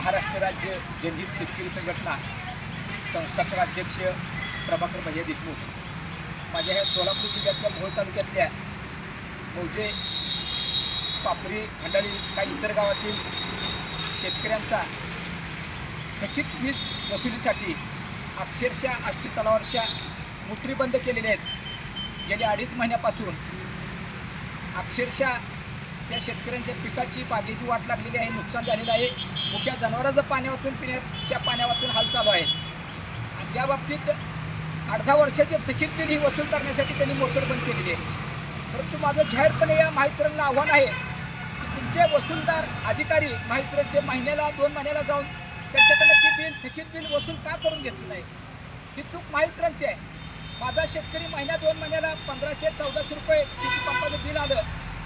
महाराष्ट्र राज्य जनहित शेतकरी संघटना संस्थापक अध्यक्ष प्रभाकर भैया देशमुख माझ्या ह्या सोलापूर जिल्ह्यातल्या मोहोळ तालुक्यातल्या मौजे पापरी खंडाळी काही इतर गावातील शेतकऱ्यांचा थकीत वीज वसुलीसाठी अक्षरशः आष्टी तलावावरच्या मुठरी बंद केलेल्या आहेत. गेल्या अडीच महिन्यापासून अक्षरशः त्या शेतकऱ्यांच्या पिकाची बागेची वाट लागलेली आहे नुकसान झालेलं आहे. मुख्या जनावरांचं पाणी वाचून पिण्याच्या पाण्या वाचून हाल चालू आहे. आणि या बाबतीत अर्धा वर्षाचे थकीत बिल ही वसूल करण्यासाठी त्यांनी मोटर बंद केलेली आहे. परंतु माझं जाहीरपणे या माहितीरांना आव्हान आहे की तुमचे वसूलदार अधिकारी माहितीरांचे महिन्याला दोन महिन्याला जाऊन त्यांच्याकडनं ते बिल थकीत बिल वसूल का करून घेतलं नाही? ही चूक माहितीरांची आहे. माझा शेतकरी महिन्या दोन महिन्याला पंधराशे चौदाशे रुपये शेतीपंपाचं बिल आलं.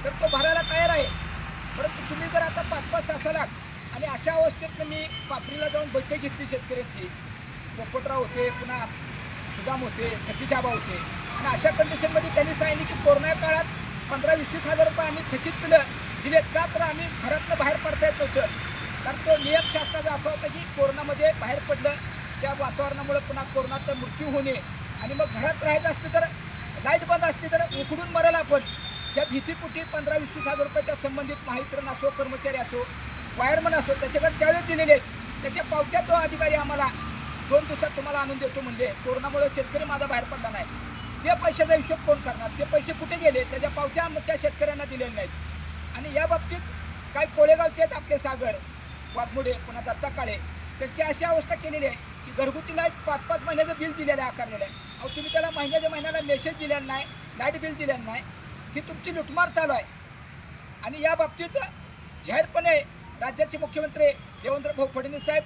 तर तो भरायला तयार आहे. परंतु तुम्ही जर आता पाच पाच सहा असालात आणि अशा अवस्थेत मी पापरीला जाऊन बैठक घेतली शेतकऱ्यांची. पोपटराव होते पुन्हा सुदाम होते सतीश आबा होते. आणि अशा कंडिशनमध्ये त्यांनी सांगितले की कोरोना काळात पंधरा वीस वीस हजार रुपये आम्ही थकीत बिलं दिलेत का? तर आम्ही घरातनं बाहेर पडता येत नव्हतं. कारण तो नियम शासनाचा असा होता की कोरोनामध्ये बाहेर पडलं. त्या वातावरणामुळे पुन्हा कोरोनाचा मृत्यू होणे आणि मग घरात राहायचं असतं तर लाइट बंद असली तर उकडून मरेल आपण. त्या भीतीपुटी पंधरा वीस वीस हजार रुपयाच्या संबंधित माहितरण असो कर्मचारी असो वायरमन असो त्याच्याकडे त्यावेळेस दिलेले आहेत त्याच्या पावत्या तो अधिकारी आम्हाला दोन दिवसात तुम्हाला आणून देतो म्हणजे कोरोनामुळे शेतकरी माझा बाहेर पडला नाही. ते पैशाचा हिशोब कोण करणार? ते पैसे कुठे गेले? त्याच्या पावत्या आमच्या शेतकऱ्यांना दिलेल्या नाहीत. आणि या बाबतीत काही कोळेगावचे आहेत आपले सागर वाघमोडे पुन्हा दत्ता काळे त्यांची अशी अवस्था केलेली आहे की घरगुतीला पाच पाच महिन्याचं बिल दिलेलं आहे आकारलेलं आहे. अहो तुम्ही त्याला महिन्याच्या महिन्याला मेसेज दिलेला नाही लाइट बिल दिलेलं नाही. ही तुमची लुटमार चालू आहे. आणि या बाबतीत जाहीरपणे राज्याचे मुख्यमंत्री देवेंद्र भाऊ फडणवीस साहेब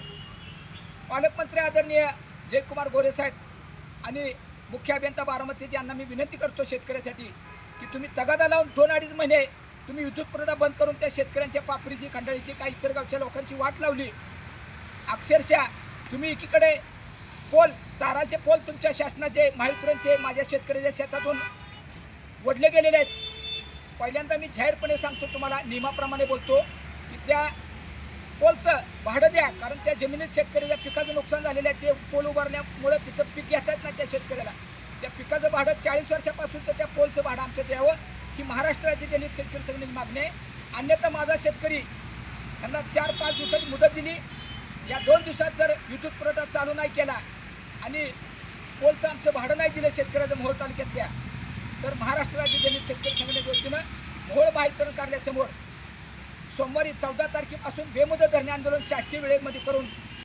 पालकमंत्री आदरणीय जयकुमार गोरे साहेब आणि मुख्य अभियंता बारामतीजी यांना मी विनंती करतो शेतकऱ्यासाठी की तुम्ही तगादा लावून दोन अडीच महिने तुम्ही विद्युत पुरवठा बंद करून त्या शेतकऱ्यांच्या पापरीची खंडाळीची काही इतर गावच्या लोकांची वाट लावली. अक्षरशः तुम्ही एकीकडे पोल ताराचे पोल तुमच्या शासनाचे महावितरणचे माझ्या शेतकऱ्याच्या शेतातून ओढले गेलेले आहेत. पहिल्यांदा मी जाहीरपणे सांगतो तुम्हाला नियमाप्रमाणे बोलतो की त्या पोलचं भाडं द्या कारण त्या जमिनीत शेतकऱ्याच्या पिकाचं नुकसान झालेलं आहे. ते पोल उभारल्यामुळे तिथं पीक घेता येत नाही त्या शेतकऱ्याला. त्या पिकाचं भाडं चाळीस वर्षापासून तर त्या पोलचं भाडं आमचं द्यावं ही महाराष्ट्र राज्य जनित शेतकरी संघटनेची मागणी आहे. अन्यथा माझा शेतकरी त्यांना चार पाच दिवसाची मुदत दिली. या दोन दिवसात जर विद्युत पुरवठा चालू नाही केला आणि पोलचं आमचं भाडं नाही दिलं शेतकऱ्याचं मोहोळ तालुक्यातल्या तर महाराष्ट्र राज्य जनित शेतकरी संघटनेच्या वतीनं घोळ माहिती कार्यालयासमोर सोमवारी चौदा तारखेपासून बेमुदत धरणे आंदोलन शासकीय वेळेमध्ये करून